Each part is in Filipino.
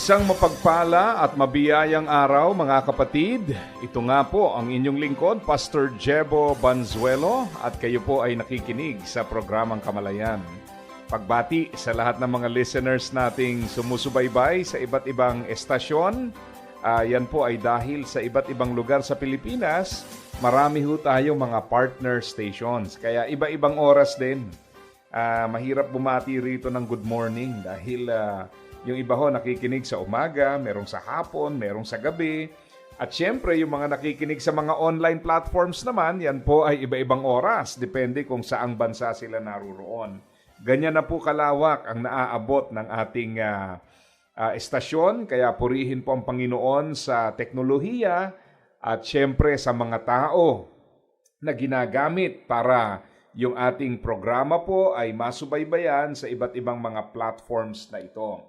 Isang mapagpala at mabiyayang araw mga kapatid. Ito nga po ang inyong lingkod, Pastor Jebo Banzuelo at kayo po ay nakikinig sa programang Kamalayan. Pagbati sa lahat ng mga listeners nating sumusubaybay sa iba't ibang estasyon. Ah, yan po ay dahil sa iba't ibang lugar sa Pilipinas, marami ho tayong mga partner stations. Kaya iba-ibang oras din. Ah, mahirap bumati rito ng good morning dahil ah, yung iba ho nakikinig sa umaga, merong sa hapon, merong sa gabi. At syempre, yung mga nakikinig sa mga online platforms naman, yan po ay iba-ibang oras. Depende kung saang bansa sila naruroon. Ganyan na po kalawak ang naaabot ng ating ah, ah, estasyon. Kaya purihin po ang Panginoon sa teknolohiya at syempre sa mga tao na ginagamit para yung ating programa po ay masubaybayan sa iba't ibang mga platforms na ito.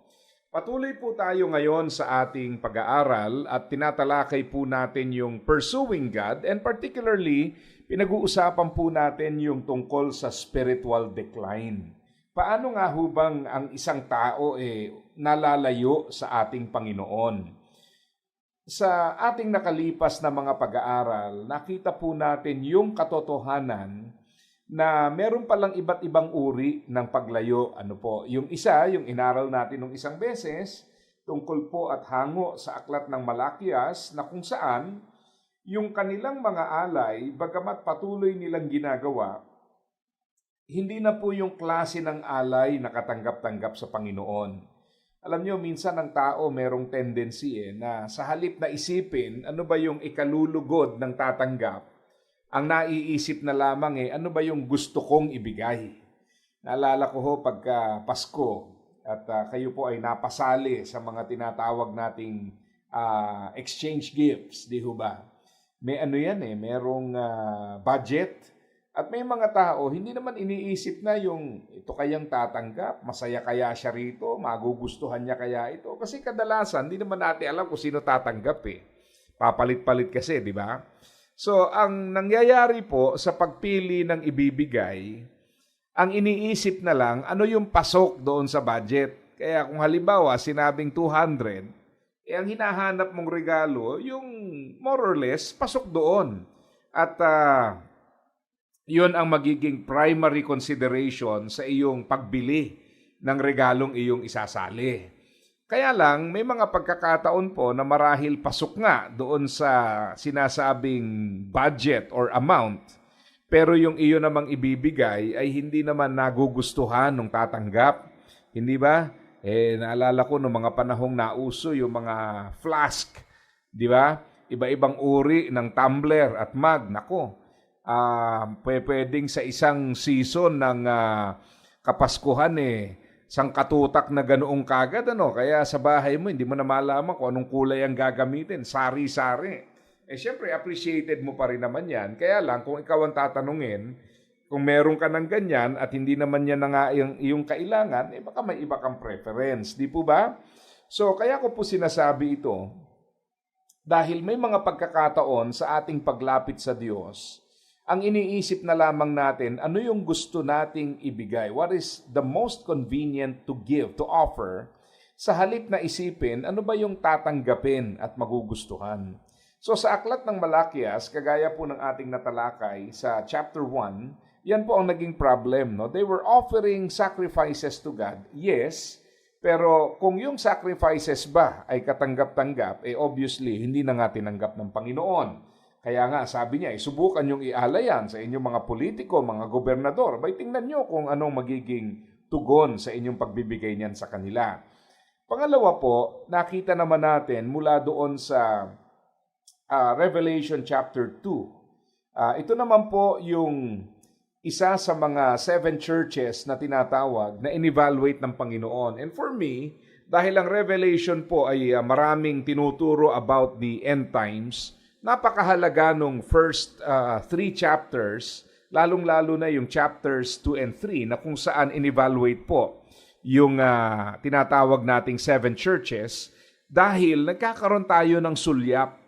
Patuloy po tayo ngayon sa ating pag-aaral at tinatalakay po natin yung pursuing God and particularly pinag-uusapan po natin yung tungkol sa spiritual decline. Paano nga ho bang ang isang tao eh nalalayo sa ating Panginoon? Sa ating nakalipas na mga pag-aaral, nakita po natin yung katotohanan na meron palang iba't ibang uri ng paglayo. Ano po? Yung isa, yung inaral natin nung isang beses, tungkol po at hango sa aklat ng Malakias na kung saan yung kanilang mga alay, bagamat patuloy nilang ginagawa, hindi na po yung klase ng alay na katanggap-tanggap sa Panginoon. Alam nyo, minsan ang tao merong tendency eh, na sa halip na isipin ano ba yung ikalulugod ng tatanggap, ang naiisip na lamang eh, ano ba yung gusto kong ibigay? Naalala ko ho pagka Pasko at ah, kayo po ay napasali sa mga tinatawag nating ah, exchange gifts, di ho ba? May ano yan eh, merong ah, budget at may mga tao, hindi naman iniisip na yung ito kayang tatanggap, masaya kaya siya rito, magugustuhan niya kaya ito. Kasi kadalasan, hindi naman natin alam kung sino tatanggap eh. Papalit-palit kasi, di ba? So, ang nangyayari po sa pagpili ng ibibigay, ang iniisip na lang, ano yung pasok doon sa budget. Kaya kung halimbawa, sinabing 200, eh ang hinahanap mong regalo, yung more or less, pasok doon. At ah, yun ang magiging primary consideration sa iyong pagbili ng regalong iyong isasali. Kaya lang, may mga pagkakataon po na marahil pasok nga doon sa sinasabing budget or amount, pero yung iyo namang ibibigay ay hindi naman nagugustuhan ng tatanggap. Hindi ba? Eh, naalala ko noong mga panahong nauso yung mga flask, di ba? Iba-ibang uri ng tumbler at mug. Nako, ah pwe- pwedeng sa isang season ng ah, Kapaskuhan eh, sangkatutak na ganoong kagad ano. Kaya sa bahay mo, hindi mo na malaman kung anong kulay ang gagamitin. Sari-sari. Eh syempre, appreciated mo pa rin naman yan. Kaya lang, kung ikaw ang tatanungin, kung meron ka ng ganyan at hindi naman yan na nga yung, yung kailangan, eh baka may iba kang preference. Di po ba? So, kaya ko po sinasabi ito, dahil may mga pagkakataon sa ating paglapit sa Diyos, ang iniisip na lamang natin, ano yung gusto nating ibigay? What is the most convenient to give, to offer? Sa halip na isipin, ano ba yung tatanggapin at magugustuhan? So sa aklat ng Malakias, kagaya po ng ating natalakay sa chapter 1, yan po ang naging problem. No? They were offering sacrifices to God, yes, pero kung yung sacrifices ba ay katanggap-tanggap, eh obviously hindi na nga tinanggap ng Panginoon. Kaya nga sabi niya, eh, subukan yung ialayan sa inyong mga politiko, mga gobernador. Bay tingnan nyo kung anong magiging tugon sa inyong pagbibigay niyan sa kanila. Pangalawa po, nakita naman natin mula doon sa ah, Revelation chapter 2. Ah, ito naman po yung isa sa mga seven churches na tinatawag na in-evaluate ng Panginoon. And for me, Dahil ang Revelation po ay ah, maraming tinuturo about the end times, napakahalaga nung first ah, three chapters, lalong-lalo na yung chapters 2 and 3 na kung saan in-evaluate po yung ah, tinatawag nating seven churches dahil nagkakaroon tayo ng sulyap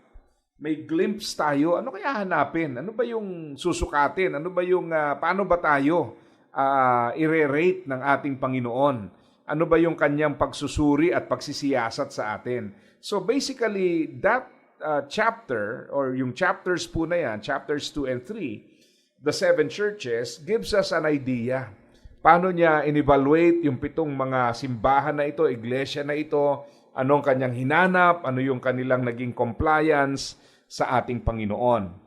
may glimpse tayo, ano kaya hanapin? Ano ba yung susukatin? Ano ba yung, ah, paano ba tayo ah, i-rate ng ating Panginoon? Ano ba yung kanyang pagsusuri at pagsisiyasat sa atin? So basically, that ah, chapter, or yung chapters po na yan, chapters 2 and 3, the seven churches, gives us an idea. Paano niya in-evaluate yung pitong mga simbahan na ito, iglesia na ito, anong kanyang hinanap, ano yung kanilang naging compliance sa ating Panginoon.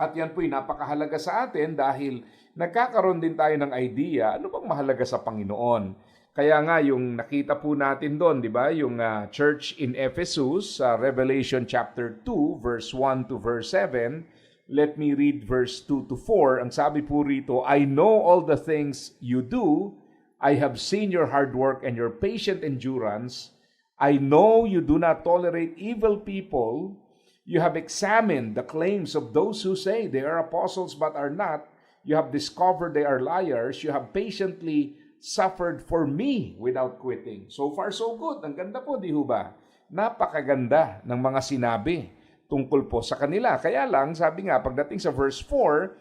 At yan po'y napakahalaga sa atin dahil nagkakaroon din tayo ng idea ano bang mahalaga sa Panginoon. Kaya nga yung nakita po natin doon, di ba, yung ah, church in Ephesus, sa Revelation chapter 2, verse 1 to verse 7, let me read verse 2 to 4. Ang sabi po rito, I know all the things you do. I have seen your hard work and your patient endurance. I know you do not tolerate evil people. You have examined the claims of those who say they are apostles but are not. You have discovered they are liars. You have patiently suffered for me without quitting. So far, so good. Ang ganda po, di ho ba? Napakaganda ng mga sinabi tungkol po sa kanila. Kaya lang, sabi nga, pagdating sa verse 4,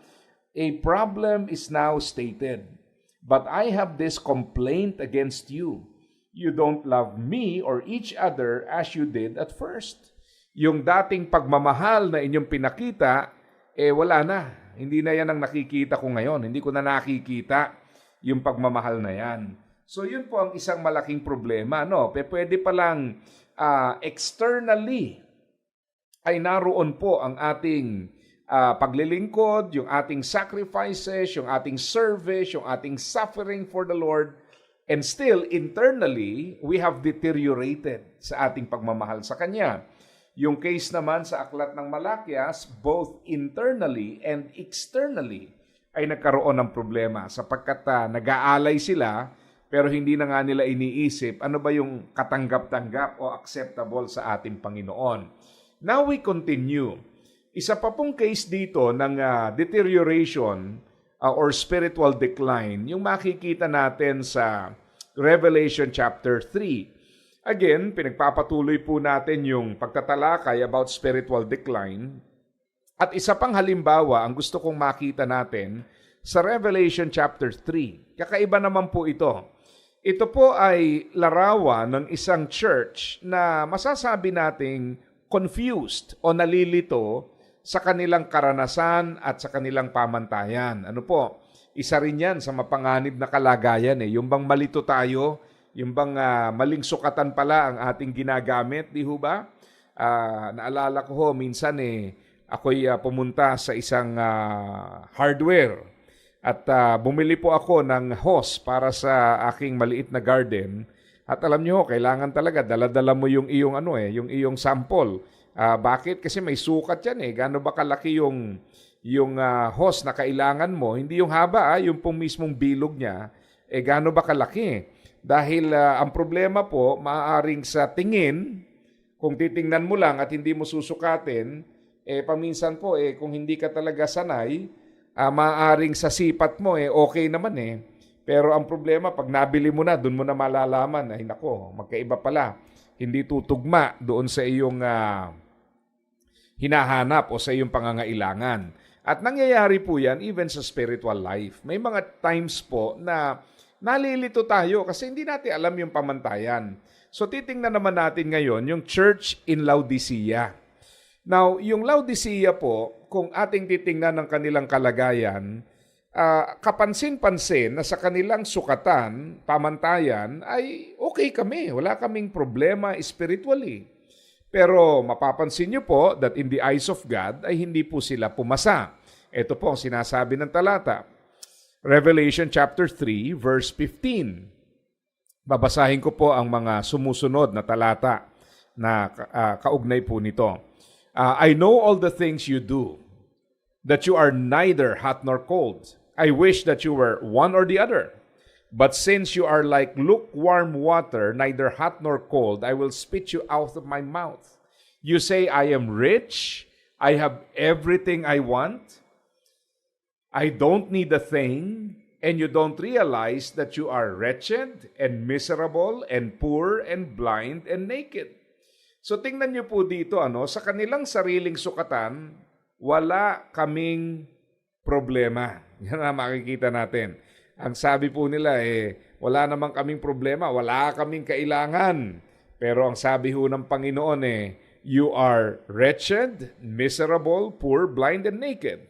a problem is now stated. But I have this complaint against you. You don't love me or each other as you did at first. Yung dating pagmamahal na inyong pinakita, eh wala na. Hindi na yan ang nakikita ko ngayon. Hindi ko na nakikita yung pagmamahal na yan. So yun po ang isang malaking problema. No? Pwede palang ah, externally ay naroon po ang ating ah, paglilingkod, yung ating sacrifices, yung ating service, yung ating suffering for the Lord. And still, internally, we have deteriorated sa ating pagmamahal sa Kanya. Yung case naman sa Aklat ng Malakias, both internally and externally, ay nagkaroon ng problema sapagkat ah, nag-aalay sila pero hindi na nga nila iniisip ano ba yung katanggap-tanggap o acceptable sa ating Panginoon. Now we continue. Isa pa pong case dito ng ah, deterioration ah, or spiritual decline, yung makikita natin sa Revelation chapter 3. Again, pinagpapatuloy po natin yung pagtatalakay about spiritual decline. At isa pang halimbawa ang gusto kong makita natin sa Revelation chapter 3. Kakaiba naman po ito. Ito po ay larawan ng isang church na masasabi nating confused o nalilito sa kanilang karanasan at sa kanilang pamantayan. Ano po? Isa rin yan sa mapanganib na kalagayan eh. Yung bang malito tayo, yung bang ah, maling sukatan pala ang ating ginagamit, di ho ba? Ah, naalala ko ho, minsan eh, ako'y ah, pumunta sa isang ah, hardware at ah, bumili po ako ng hose para sa aking maliit na garden. At alam niyo, kailangan talaga dala-dala mo yung iyong ano eh, yung iyong sample. Ah, bakit? Kasi may sukat 'yan eh. Gaano ba kalaki yung yung ah, hose na kailangan mo? Hindi yung haba, ah, yung pong mismong bilog niya, eh gaano ba kalaki? Dahil ah, ang problema po, maaaring sa tingin, kung titingnan mo lang at hindi mo susukatin, eh paminsan po eh kung hindi ka talaga sanay, ah, maaaring sa sipat mo eh okay naman eh. Pero ang problema pag nabili mo na, doon mo na malalaman ay nako, magkaiba pala. Hindi tutugma doon sa iyong ah, hinahanap o sa iyong pangangailangan. At nangyayari po yan even sa spiritual life. May mga times po na nalilito tayo kasi hindi natin alam yung pamantayan. So titingnan naman natin ngayon yung church in Laodicea. Now, yung Laodicea po, kung ating titingnan ng kanilang kalagayan, ah, kapansin-pansin na sa kanilang sukatan, pamantayan, ay okay kami. Wala kaming problema spiritually. Pero mapapansin niyo po that in the eyes of God ay hindi po sila pumasa. Ito po ang sinasabi ng talata. Revelation chapter 3 verse 15. Babasahin ko po ang mga sumusunod na talata na ah, kaugnay po nito. Ah, I know all the things you do, that you are neither hot nor cold. I wish that you were one or the other. But since you are like lukewarm water, neither hot nor cold, I will spit you out of my mouth. You say, I am rich, I have everything I want, I don't need a thing, and you don't realize that you are wretched and miserable and poor and blind and naked. So tingnan niyo po dito ano, sa kanilang sariling sukatan, wala kaming problema. Yan ang makikita natin. Ang sabi po nila eh, wala namang kaming problema, wala kaming kailangan. Pero ang sabi ho ng Panginoon eh, you are wretched, miserable, poor, blind, and naked.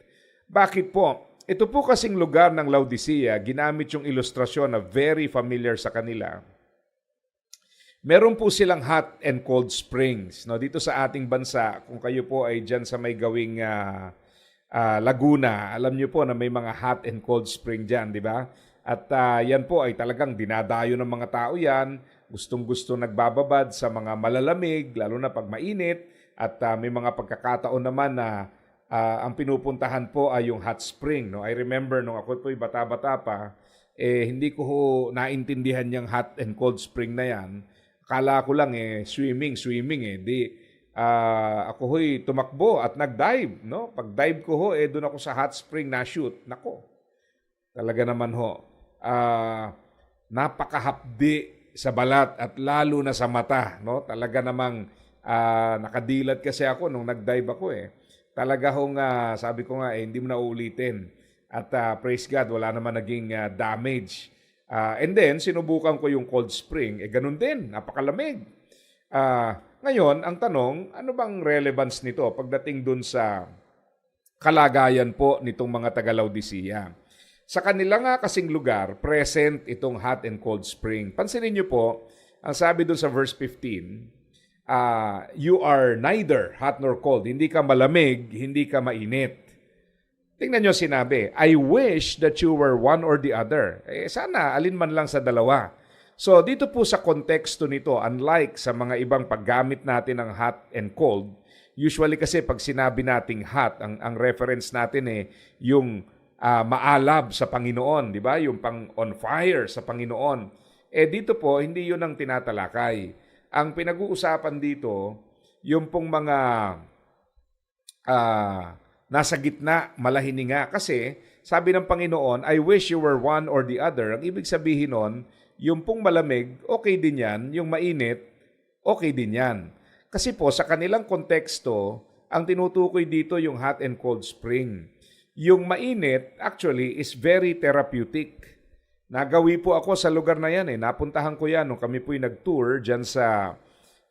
Bakit po? Ito po kasing lugar ng Laodicea, ginamit yung ilustrasyon na very familiar sa kanila. Meron po silang hot and cold springs. No? Dito sa ating bansa, kung kayo po ay dyan sa may gawing ah, ah, Laguna, alam niyo po na may mga hot and cold spring dyan, di ba? At ah, yan po ay talagang dinadayo ng mga tao yan. Gustong-gusto nagbababad sa mga malalamig, lalo na pag mainit. At ah, may mga pagkakataon naman na ah, ang pinupuntahan po ay yung hot spring. No? I remember nung ako po'y bata-bata pa, eh, hindi ko naintindihan yung hot and cold spring na yan. Akala ko lang eh, swimming, swimming eh. Di, ah, ako ho'y tumakbo at nag-dive. No? Pag dive ko ho, eh, doon ako sa hot spring na shoot. Nako, talaga naman ho. Ah, napakahapdi sa balat at lalo na sa mata. No? Talaga namang ah, nakadilat kasi ako nung nag-dive ako eh. Talaga hong, ah, sabi ko nga, eh, hindi mo na uulitin. At ah, praise God, wala naman naging ah, damage. Ah, and then, sinubukan ko yung cold spring. Eh, ganun din, napakalamig. Ah, ngayon, ang tanong, ano bang relevance nito pagdating dun sa kalagayan po nitong mga taga-Laodicea? Sa kanila nga kasing lugar, present itong hot and cold spring. Pansinin niyo po, ang sabi dun sa verse 15, ah, you are neither hot nor cold. Hindi ka malamig, hindi ka mainit. Tingnan nyo sinabi, I wish that you were one or the other. Eh, sana alin man lang sa dalawa. So dito po sa konteksto nito, unlike sa mga ibang paggamit natin ng hot and cold, usually kasi pag sinabi nating hot, ang, ang reference natin eh, yung ah, maalab sa Panginoon, di ba? Yung pang on fire sa Panginoon. Eh dito po, hindi yun ang tinatalakay. Ang pinag-uusapan dito, yung pong mga ah, nasa gitna, malahininga. Kasi sabi ng Panginoon, I wish you were one or the other. Ang ibig sabihin nun, yung pong malamig, okay din yan. Yung mainit, okay din yan. Kasi po, sa kanilang konteksto, ang tinutukoy dito yung hot and cold spring. Yung mainit, actually, is very therapeutic. Nagawi po ako sa lugar na yan eh. Napuntahan ko yan nung kami po'y nag-tour dyan sa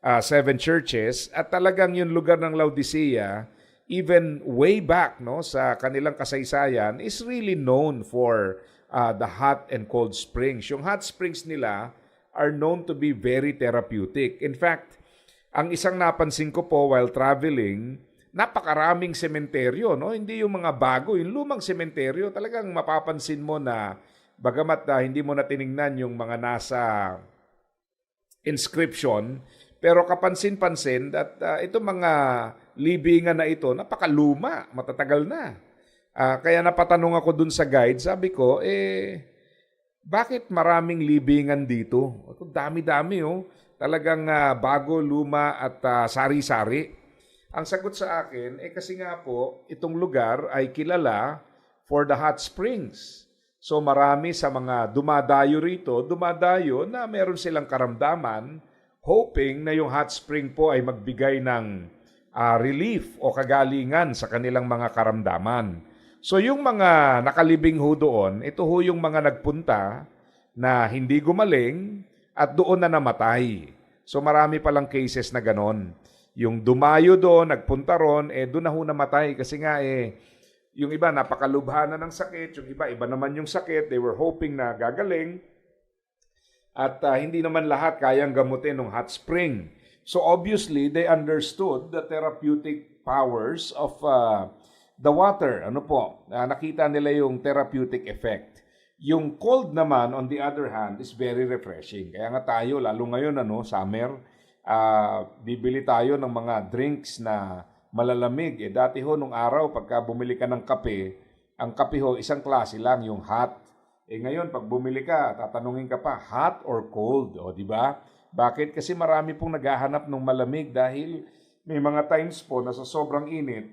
ah, Seven Churches. At talagang yung lugar ng Laodicea, even way back no sa kanilang kasaysayan is really known for uh, the hot and cold springs. Yung hot springs nila are known to be very therapeutic. In fact, ang isang napansin ko po while traveling, napakaraming sementeryo, no? Hindi yung mga bago, yung lumang sementeryo, talagang mapapansin mo na bagamat ah, hindi mo na tiningnan yung mga nasa inscription, pero kapansin-pansin that uh, itong mga libingan na ito, napakaluma, matatagal na. Ah, kaya napatanong ako dun sa guide, sabi ko, eh, bakit maraming libingan dito? Dami-dami oh. Talagang ah, bago, luma at ah, sari-sari. Ang sagot sa akin, eh kasi nga po, itong lugar ay kilala for the hot springs. So marami sa mga dumadayo rito, dumadayo na meron silang karamdaman, hoping na yung hot spring po ay magbigay ng ah, relief o kagalingan sa kanilang mga karamdaman. So yung mga nakalibing ho doon, ito ho yung mga nagpunta na hindi gumaling at doon na namatay. So marami palang cases na ganon. Yung dumayo doon, nagpunta ron, eh doon na ho namatay kasi nga eh, yung iba napakalubha na ng sakit, yung iba iba naman yung sakit, they were hoping na gagaling. At ah, hindi naman lahat kayang gamutin ng hot spring. So obviously, they understood the therapeutic powers of ah, the water. Ano po? Ah, nakita nila yung therapeutic effect. Yung cold naman, on the other hand, is very refreshing. Kaya nga tayo, lalo ngayon, ano, summer, ah, bibili tayo ng mga drinks na malalamig. Eh, dati ho, nung araw, pagka bumili ka ng kape, ang kape ho, isang klase lang, yung hot. Eh ngayon, pag bumili ka, tatanungin ka pa, hot or cold? O, di ba? Bakit? Kasi marami pong naghahanap ng malamig dahil may mga times po na sa sobrang init,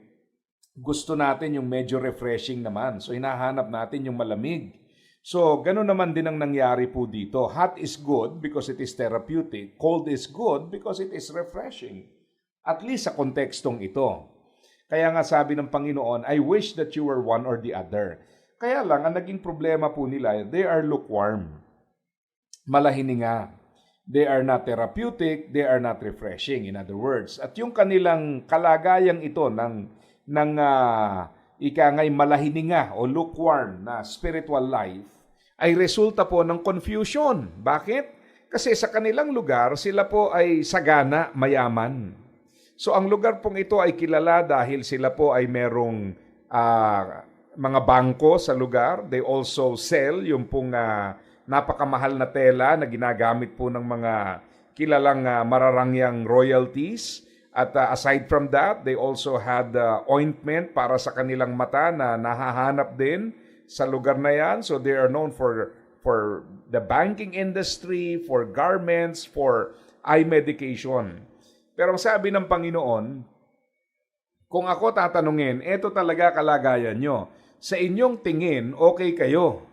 gusto natin yung medyo refreshing naman. So, hinahanap natin yung malamig. So, ganun naman din ang nangyari po dito. Hot is good because it is therapeutic. Cold is good because it is refreshing. At least sa kontekstong ito. Kaya nga sabi ng Panginoon, I wish that you were one or the other. Kaya lang, ang naging problema po nila, they are lukewarm. Malahininga. They are not therapeutic, they are not refreshing, in other words. At yung kanilang kalagayang ito ng, ng uh, ika nga'y malahininga o lukewarm na spiritual life, ay resulta po ng confusion. Bakit? Kasi sa kanilang lugar, sila po ay sagana, mayaman. So ang lugar pong ito ay kilala dahil sila po ay merong ah, mga bangko sa lugar. They also sell yung pong ah, napakamahal na tela na ginagamit po ng mga kilalang ah, mararangyang royalties. At ah, aside from that, they also had ah, ointment para sa kanilang mata na nahahanap din sa lugar na yan. So they are known for for the banking industry, for garments, for eye medication. Pero sabi ng Panginoon, kung ako tatanungin, eto talaga kalagayan nyo. Sa inyong tingin, okay kayo.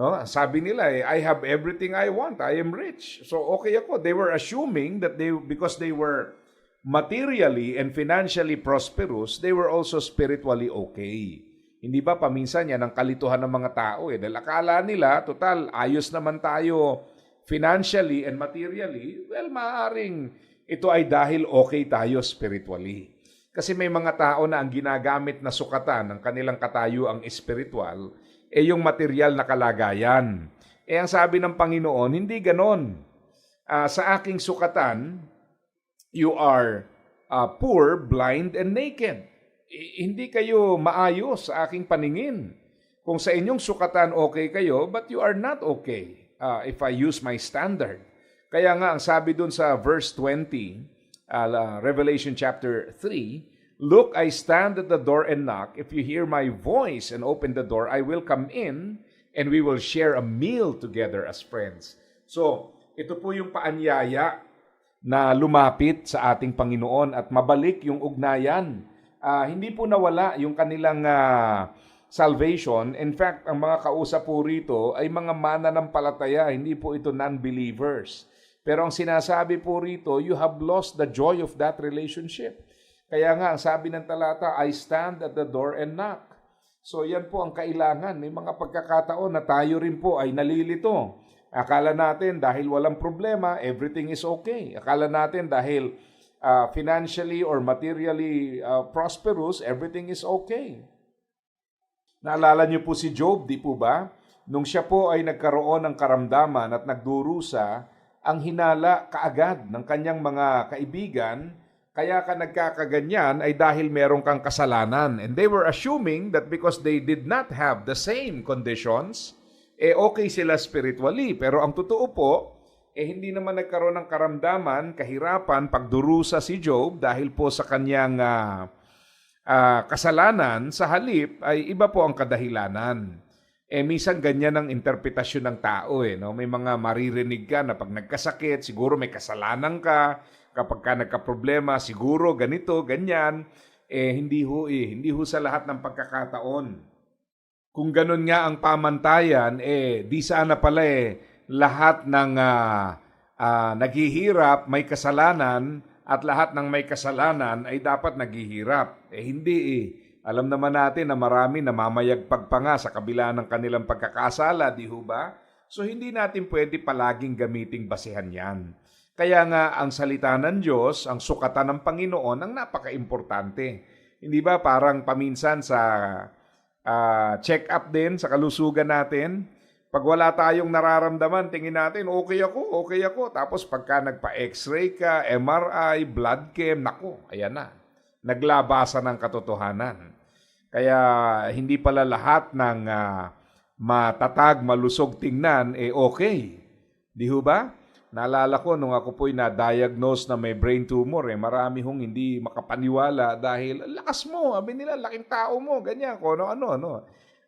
No? Sabi nila, eh, I have everything I want. I am rich. So okay ako. They were assuming that they because they were materially and financially prosperous, they were also spiritually okay. Hindi ba paminsan yan ang kalituhan ng mga tao eh. Dahil akala nila, total, ayos naman tayo financially and materially. Well, maaaring ito ay dahil okay tayo spiritually. Kasi may mga tao na ang ginagamit na sukatan ng kanilang katayuang espiritual eh yung material na kalagayan. Eh ang sabi ng Panginoon, hindi ganon. Ah, sa aking sukatan, you are ah, poor, blind, and naked. I- hindi kayo maayos sa aking paningin. Kung sa inyong sukatan okay kayo, but you are not okay ah, if I use my standard. Kaya nga, ang sabi dun sa verse 20, uh, Revelation chapter 3, Look, I stand at the door and knock. If you hear my voice and open the door, I will come in and we will share a meal together as friends. So, ito po yung paanyaya na lumapit sa ating Panginoon at mabalik yung ugnayan. Ah, hindi po nawala yung kanilang ah, salvation. In fact, ang mga kausap po rito ay mga mananampalataya, hindi po ito non-believers. Pero ang sinasabi po rito, you have lost the joy of that relationship. Kaya nga, ang sabi ng talata, I stand at the door and knock. So yan po ang kailangan. May mga pagkakataon na tayo rin po ay nalilito. Akala natin dahil walang problema, everything is okay. Akala natin dahil ah, financially or materially ah, prosperous, everything is okay. Naalala niyo po si Job, di po ba? Nung siya po ay nagkaroon ng karamdaman at nagdurusa, ang hinala kaagad ng kanyang mga kaibigan, kaya ka nagkakaganyan ay dahil meron kang kasalanan. And they were assuming that because they did not have the same conditions, eh okay sila spiritually. Pero ang totoo po, eh hindi naman nagkaroon ng karamdaman, kahirapan, pagdurusa si Job dahil po sa kanyang ah, ah, kasalanan sa halip ay iba po ang kadahilanan. Eh minsan ganyan ang interpretasyon ng tao eh, no? May mga maririnig ka na pag nagkasakit, siguro may kasalanan ka, kapag ka nagka-problema, siguro ganito, ganyan. Eh hindi ho eh, hindi ho sa lahat ng pagkakataon. Kung ganun nga ang pamantayan, eh di sana pala eh lahat ng ah, ah, naghihirap may kasalanan at lahat ng may kasalanan ay dapat naghihirap. Eh hindi eh. Alam naman natin na marami na mamayagpag pa nga sa kabila ng kanilang pagkakasala, di ho ba? So hindi natin pwede palaging gamiting basehan yan. Kaya nga ang salita ng Diyos, ang sukatan ng Panginoon, ang napaka-importante. Hindi ba parang paminsan sa ah, check-up din sa kalusugan natin, pag wala tayong nararamdaman, tingin natin, okay ako, okay ako. Tapos pagka nagpa-x-ray ka, MRI, blood chem, nako, ayan na. Naglabasa ng katotohanan. Kaya hindi pala lahat ng ah, matatag, malusog tingnan, eh okay. Di ba? Naalala ko nung ako po'y na-diagnose na may brain tumor, eh, marami hong hindi makapaniwala dahil "Ang lakas mo, sabi nila, laking tao mo, ganyan, kung ano-ano. No?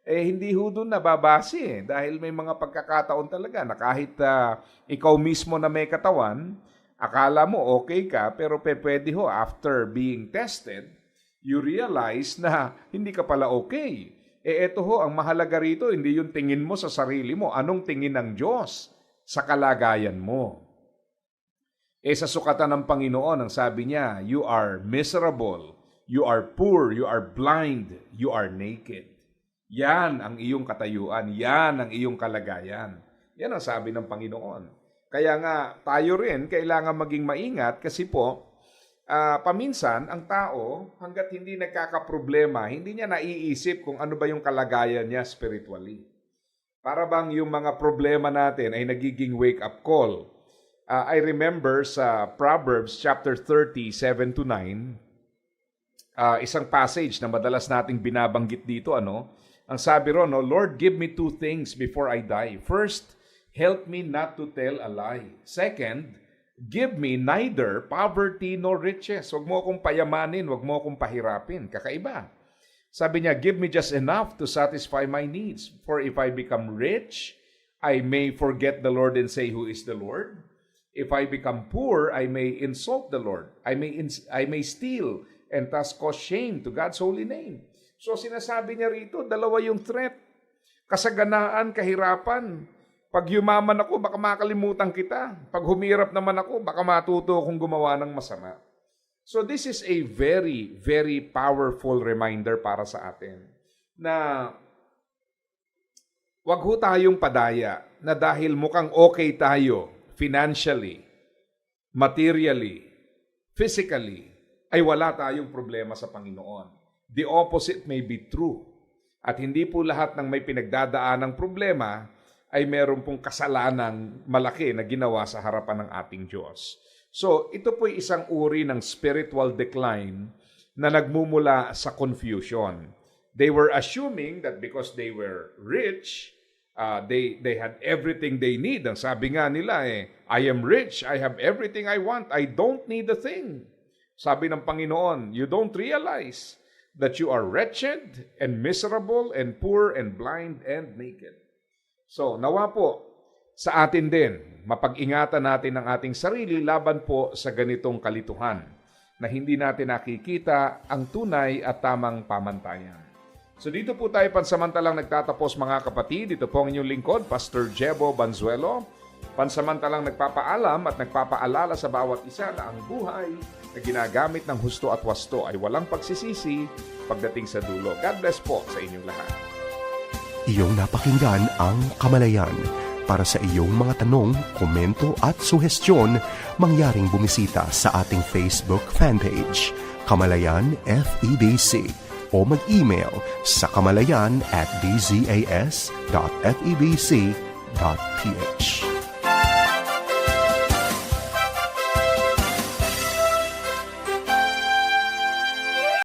eh hindi ho doon nababase eh. Dahil may mga pagkakataon talaga na kahit ah, ikaw mismo na may katawan, akala mo okay ka, pero pe, pwede ho after being tested, you realize na hindi ka pala okay. Eh eto ho, ang mahalaga rito, hindi yung tingin mo sa sarili mo, anong tingin ng Diyos sa kalagayan mo. Eh sa sukatan ng Panginoon, ang sabi niya, you are miserable, you are poor, you are blind, you are naked. Yan ang iyong katayuan, yan ang iyong kalagayan. Yan ang sabi ng Panginoon. Kaya nga, tayo rin kailangan maging maingat kasi po, ah, paminsan, ang tao, hanggat hindi nagkakaproblema, hindi niya naiisip kung ano ba yung kalagayan niya spiritually. Para bang yung mga problema natin ay nagiging wake-up call. Ah, I remember sa Proverbs chapter 30, 7 to 9, ah, isang passage na madalas nating binabanggit dito, ano? Ang sabi ron, no, Lord, give me two things before I die. First, help me not to tell a lie. Second, give me neither poverty nor riches. Huwag mo akong payamanin, huwag mo akong pahirapin. Kakaiba. Sabi niya, give me just enough to satisfy my needs. For if I become rich, I may forget the Lord and say, Who is the Lord? If I become poor, I may insult the Lord. I may, ins- I may steal and thus cause shame to God's holy name. So sinasabi niya rito, dalawa yung threat. Kasaganaan, kahirapan. Pag yumaman ako, baka makalimutan kita. Pag humirap naman ako, baka matuto akong gumawa ng masama. So this is a very, very powerful reminder para sa atin na wag ho tayong padaya na dahil mukhang okay tayo financially, materially, physically, ay wala tayong problema sa Panginoon. The opposite may be true. At hindi po lahat ng may pinagdadaan ng problema ay meron pong kasalanang malaki na ginawa sa harapan ng ating Diyos. So, ito po isang uri ng spiritual decline na nagmumula sa confusion. They were assuming that because they were rich, uh, they, they had everything they need. Ang sabi nga nila eh, I am rich, I have everything I want, I don't need a thing. Sabi ng Panginoon, you don't realize that you are wretched and miserable and poor and blind and naked. So, nawa po, sa atin din, mapag-ingatan natin ang ating sarili laban po sa ganitong kalituhan na hindi natin nakikita ang tunay at tamang pamantayan. So dito po tayo pansamantalang nagtatapos mga kapatid. Ito po ang inyong lingkod, Pastor Jebo Banzuelo. Pansamantalang nagpapaalam at nagpapaalala sa bawat isa na ang buhay na ginagamit ng husto at wasto ay walang pagsisisi pagdating sa dulo. God bless po sa inyong lahat. Iyong napakinggan ang Kamalayan. Para sa iyong mga tanong, komento at suhestyon, mangyaring bumisita sa ating Facebook fanpage, Kamalayan FEBC o mag-email sa kamalayan at dzas.febc.ph.